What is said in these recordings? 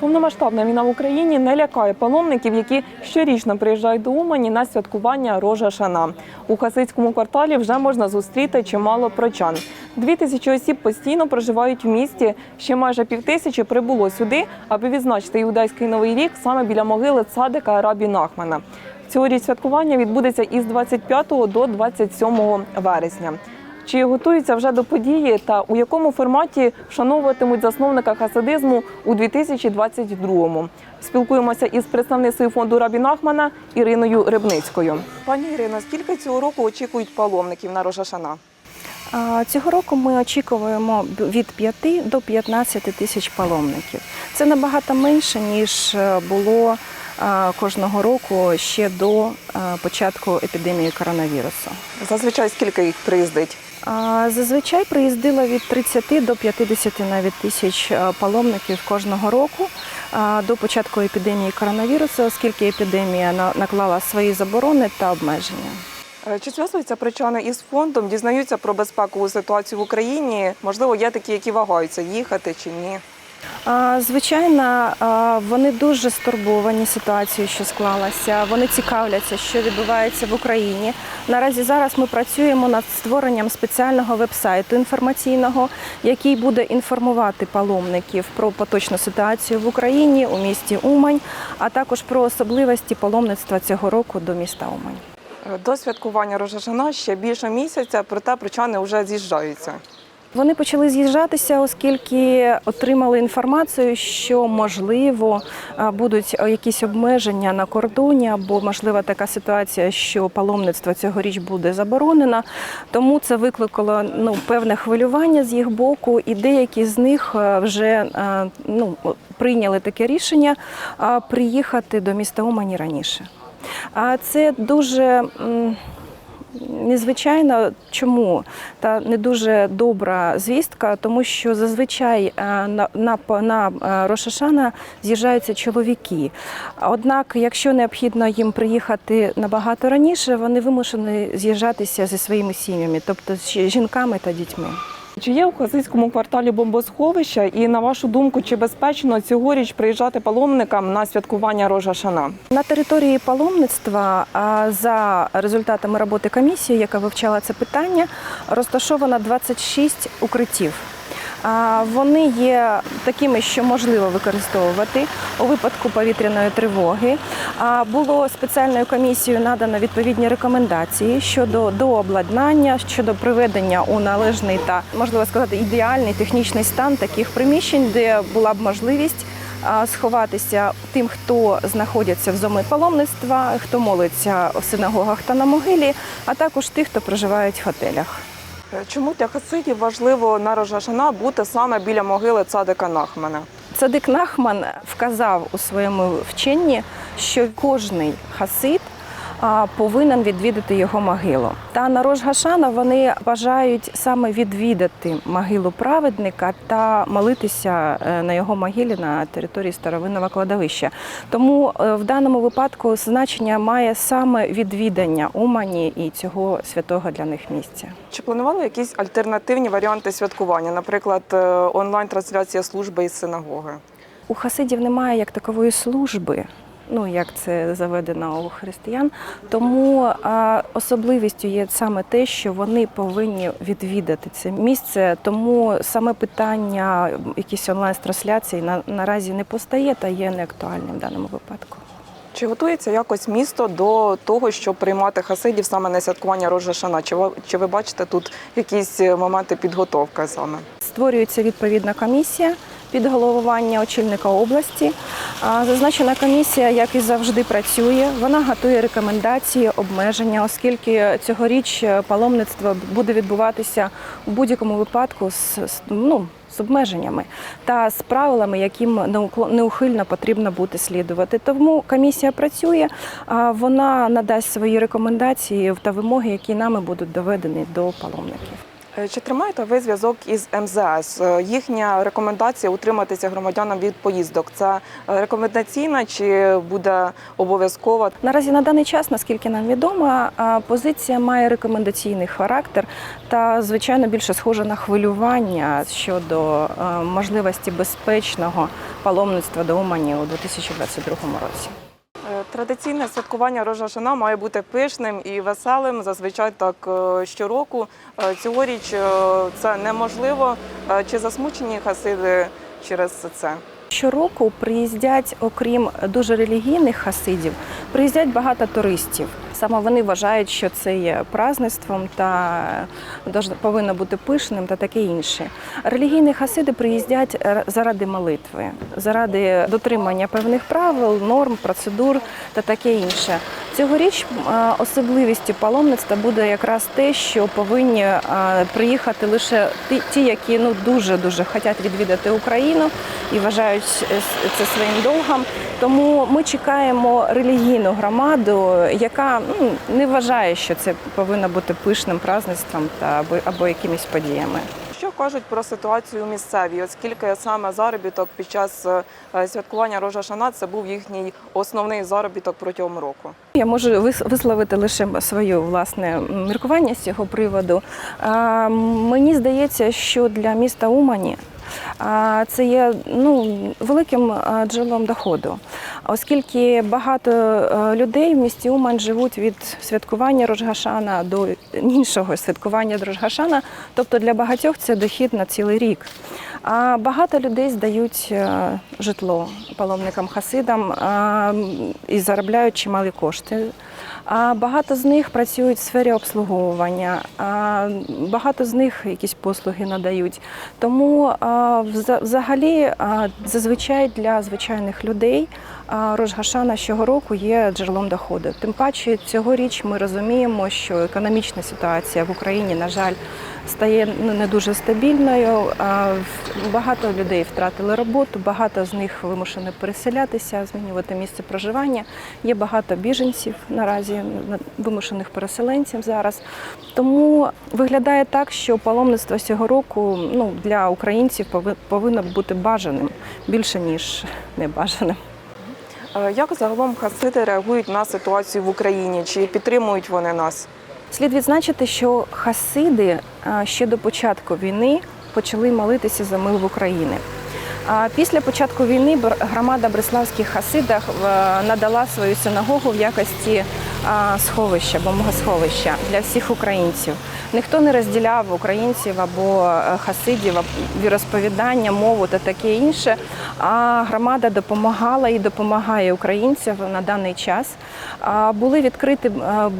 Повномасштабна війна в Україні не лякає паломників, які щорічно приїжджають до Умані на святкування Рожа Шана. У Хасидському кварталі вже можна зустріти чимало прочан. Дві тисячі осіб постійно проживають в місті. Ще майже півтисячі прибуло сюди, аби відзначити іудейський новий рік саме біля могили цадика Рабі Нахмана. Цьогоріч святкування відбудеться із 25 до 27 вересня. Чи готуються вже до події та у якому форматі вшановуватимуть засновника хасидизму у 2022-му? Спілкуємося із представницею фонду Рабі Нахмана Іриною Рибницькою. Пані Ірино, скільки цього року очікують паломників на Рожашана? Цього року ми очікуємо від 5 до 15 тисяч паломників. Це набагато менше, ніж е, було кожного року ще до е, початку епідемії коронавірусу. Зазвичай скільки їх приїздить? Зазвичай приїздило від 30 до 50 навіть тисяч е, паломників кожного року до початку епідемії коронавірусу, оскільки епідемія на- наклала свої заборони та обмеження. Е, Чи зв'язуються причани із фондом, дізнаються про безпекову ситуацію в Україні? Можливо, є такі, які вагаються їхати чи ні? Звичайно, вони дуже стурбовані ситуацією, що склалася. Вони цікавляться, що відбувається в Україні. Наразі зараз ми працюємо над створенням спеціального вебсайту інформаційного, який буде інформувати паломників про поточну ситуацію в Україні у місті Умань, а також про особливості паломництва цього року до міста Умань. До святкування Рожашана ще більше місяця, проте причани вже з'їжджаються. Вони почали з'їжджатися, оскільки отримали інформацію, що можливо будуть якісь обмеження на кордоні, або можлива така ситуація, що паломництво цьогоріч буде заборонено. Тому це викликало ну певне хвилювання з їх боку, і деякі з них вже ну прийняли таке рішення приїхати до міста Умані раніше. А це дуже. Незвичайно, чому та не дуже добра звістка, тому що зазвичай е, на, на, на е, Рошашана з'їжджаються чоловіки. Однак, якщо необхідно їм приїхати набагато раніше, вони вимушені з'їжджатися зі своїми сім'ями, тобто з жінками та дітьми. Чи є у хазицькому кварталі бомбосховища? І на вашу думку, чи безпечно цьогоріч приїжджати паломникам на святкування рожа шана? На території паломництва за результатами роботи комісії, яка вивчала це питання, розташовано 26 укриттів. Вони є такими, що можливо використовувати у випадку повітряної тривоги. Було спеціальною комісією надано відповідні рекомендації щодо дообладнання, щодо приведення у належний та можливо сказати ідеальний технічний стан таких приміщень, де була б можливість сховатися тим, хто знаходиться в зоні паломництва, хто молиться в синагогах та на могилі, а також тих, хто проживають в готелях. Е, Чому для хасидів важливо на Рожашана бути саме біля могили цадика Нахмана? Цадик Нахман вказав у своєму вченні, що кожний хасид повинен відвідати його могилу. Та на Рож Гашана вони бажають саме відвідати могилу праведника та молитися е, на його могилі на території старовинного кладовища. Тому е, в даному випадку значення має саме відвідання Умані і цього святого для них місця. Чи планували якісь альтернативні варіанти святкування, наприклад, е, онлайн-трансляція служби із синагоги? У хасидів немає як такової служби. Ну, як це заведено у християн, тому а, особливістю є саме те, що вони повинні відвідати це місце. Тому саме питання якісь онлайн-трансляції на, наразі не постає та є неактуальним в даному випадку. Чи готується якось місто до того, щоб приймати хасидів саме на святкування Рожашана? Чи ви, чи ви бачите тут якісь е, моменти підготовки саме? Створюється відповідна комісія під головування очільника області. Зазначена комісія, як і завжди, працює. Вона готує рекомендації, обмеження, оскільки цьогоріч паломництво буде відбуватися у будь-якому випадку з, ну, з обмеженнями та з правилами, яким неухильно потрібно бути слідувати. Тому комісія працює, вона надасть свої рекомендації та вимоги, які нами будуть доведені до паломників. Е, Чи тримаєте ви зв'язок із МЗС? Е, Їхня рекомендація утриматися громадянам від поїздок. Це е, рекомендаційна чи буде обов'язкова? Наразі на даний час, наскільки нам відомо, позиція має рекомендаційний характер та, звичайно, більше схожа на хвилювання щодо можливості безпечного паломництва до Умані у 2022 році. Традиційне святкування Рожа Шана має бути пишним і веселим. Зазвичай так е, щороку. Е, Цьогоріч е, це неможливо. Чи засмучені хасиди через це? Щороку приїздять, окрім дуже релігійних хасидів, приїздять багато туристів. Саме вони вважають, що це є праздництвом та повинно бути пишним та таке інше. Релігійні хасиди приїздять е, заради молитви, заради дотримання певних правил, норм, процедур та таке інше. Цьогоріч е, особливістю паломництва буде якраз те, що повинні е, приїхати лише ті, які ну дуже дуже хочуть відвідати Україну і вважають це своїм довгом. Тому ми чекаємо релігійну громаду, яка ну, не вважає, що це повинно бути пишним праздництвом та або, або якимись подіями. Що кажуть про ситуацію місцеві, оскільки саме заробіток під час е, святкування Рожа Шана це був їхній основний заробіток протягом року? Я можу вис- висловити лише своє власне міркування з цього приводу. А, Мені здається, що для міста Умані це є ну, великим джерелом доходу, оскільки багато е, людей в місті Уман живуть від святкування Рожгашана до іншого святкування Рожгашана. Тобто для багатьох це дохід на цілий рік. А багато людей здають е, житло паломникам хасидам і заробляють чималі кошти. А багато з них працюють в сфері обслуговування, а багато з них якісь послуги надають. Тому взагалі зазвичай для звичайних людей Рожгашана щороку є джерелом доходу. Тим паче цьогоріч ми розуміємо, що економічна ситуація в Україні, на жаль, стає ну, не дуже стабільною. Багато людей втратили роботу, багато з них вимушені переселятися, змінювати місце проживання. Є багато біженців наразі, вимушених переселенців зараз. Тому виглядає так, що паломництво цього року ну, для українців пови- повинно бути бажаним більше ніж небажаним. Е, Як загалом хасиди реагують на ситуацію в Україні? Чи підтримують вони нас? Слід відзначити, що хасиди ще до початку війни почали молитися за мир в Україні. А після початку війни громада Бреславських хасидах е, надала свою синагогу в якості сховища, бомбосховища для всіх українців. Ніхто не розділяв українців або е, хасидів, або віросповідання, мову та таке інше. А громада допомагала і допомагає українцям на даний час. Були відкриті е,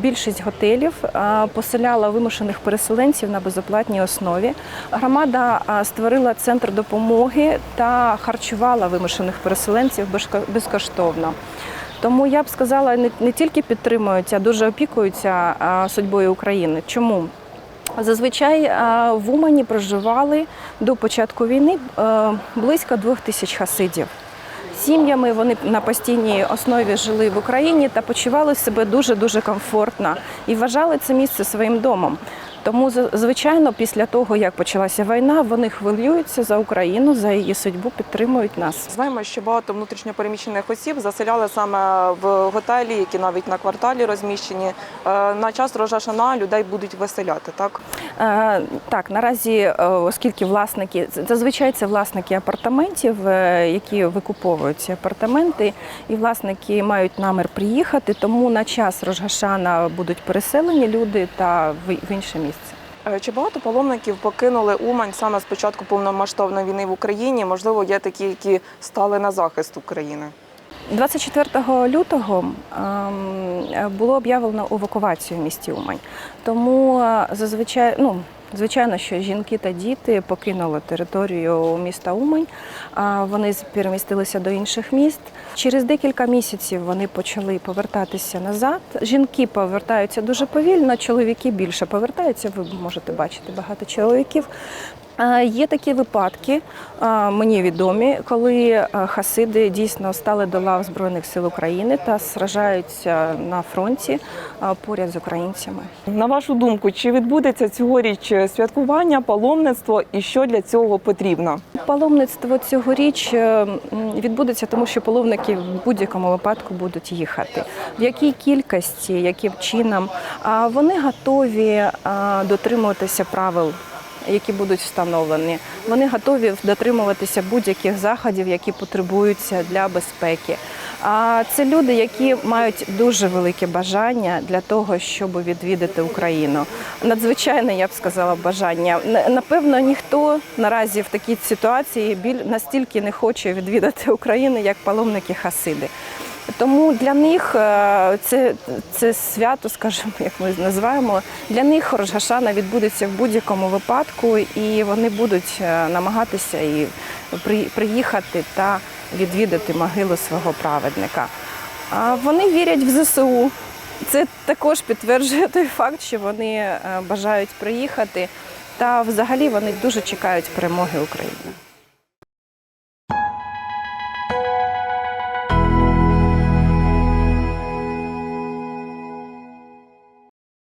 більшість готелів, е, поселяла вимушених переселенців на безоплатній основі. Громада створила центр допомоги та харчувала вимушених переселенців безкоштовно. Тому я б сказала, не, не тільки підтримують, а дуже опікуються е, судьбою України. Чому? Зазвичай в Умані проживали до початку війни близько двох тисяч хасидів. Сім'ями вони на постійній основі жили в Україні та почували себе дуже дуже комфортно і вважали це місце своїм домом. Тому, звичайно, після того, як почалася війна, вони хвилюються за Україну, за її судьбу, підтримують нас. Знаємо, що багато внутрішньопереміщених осіб заселяли саме в готелі, які навіть на кварталі розміщені. Е, На час Рожа Шана людей будуть виселяти, так? Е, Так, наразі, е, оскільки власники зазвичай це власники апартаментів, які викуповують ці апартаменти, і власники мають намір приїхати, тому на час Рожгашана будуть переселені люди та в інше місце. Е, Чи багато паломників покинули Умань саме з початку повномасштабної війни в Україні? Можливо, є такі, які стали на захист України. 24 лютого ем, було об'явлено евакуацію в місті Умань. Тому е, зазвичай, ну, звичайно, що жінки та діти покинули територію міста Умань. а Вони перемістилися до інших міст. Через декілька місяців вони почали повертатися назад. Жінки повертаються дуже повільно, чоловіки більше повертаються. Ви можете бачити багато чоловіків. Е, Є такі випадки, е, мені відомі, коли е, хасиди дійсно стали до лав Збройних сил України та сражаються на фронті поряд з українцями. На вашу думку, чи відбудеться цьогоріч святкування, паломництво і що для цього потрібно? Паломництво цьогоріч відбудеться, тому що паломники в будь-якому випадку будуть їхати. В якій кількості, яким чином вони готові дотримуватися правил. Які будуть встановлені, вони готові дотримуватися будь-яких заходів, які потребуються для безпеки. А це люди, які мають дуже велике бажання для того, щоб відвідати Україну. Надзвичайне, я б сказала, бажання. Напевно, ніхто наразі в такій ситуації біль настільки не хоче відвідати Україну, як паломники Хасиди. Тому для них е, це, це свято, скажімо, як ми називаємо, для них Рожгашана відбудеться в будь-якому випадку, і вони будуть е, намагатися і приїхати та відвідати могилу свого праведника. А вони вірять в ЗСУ. Це також підтверджує той факт, що вони е, бажають приїхати. Та взагалі вони дуже чекають перемоги України.